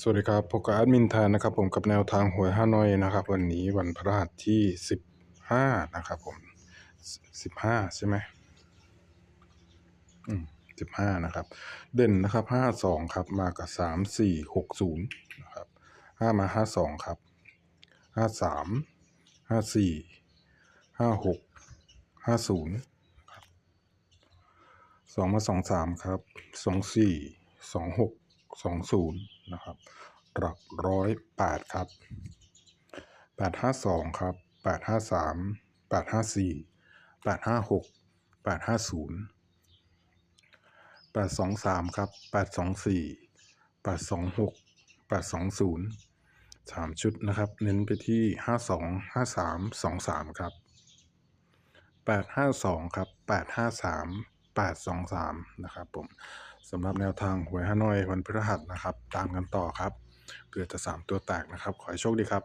สวัสดีครับพบกับแอดมินแทนนะครับผมกับแนวทางหวยฮานอยนะครับ วันนี้วันพฤหัสที่สิบห้านะครับผมสิบห้าใช่ไหมอืมสิบห้านะครับ เด่นนะครับห้าสองครับ มากับสามสี่หกศูนย์นะครับห้ามาห้าสองครับห้าสามห้าสี่ห้าหกห้าศูนย์สองมาสองสามครับสองสี่สองหกสองศูนย์ นะครับหลักร้อยแปดครับแปดห้าสองครับแปดห้าสามแปดห้าสี่แปดห้าหกแปดห้าศูนย์แปดสองสามครับแปดสองสี่แปดสองหกแปดสองศูนย์สามชุดนะครับ เน้นไปที่ห้าสองห้าสามสองสามครับแปดห้าสองครับแปดห้าสาม แปดสองสามนะครับผมสำหรับแนวทางหวยฮานอยวันพฤหัสนะครับ ตามกันต่อครับเผื่อจะสามตัวแตกนะครับ ขอให้โชคดีครับ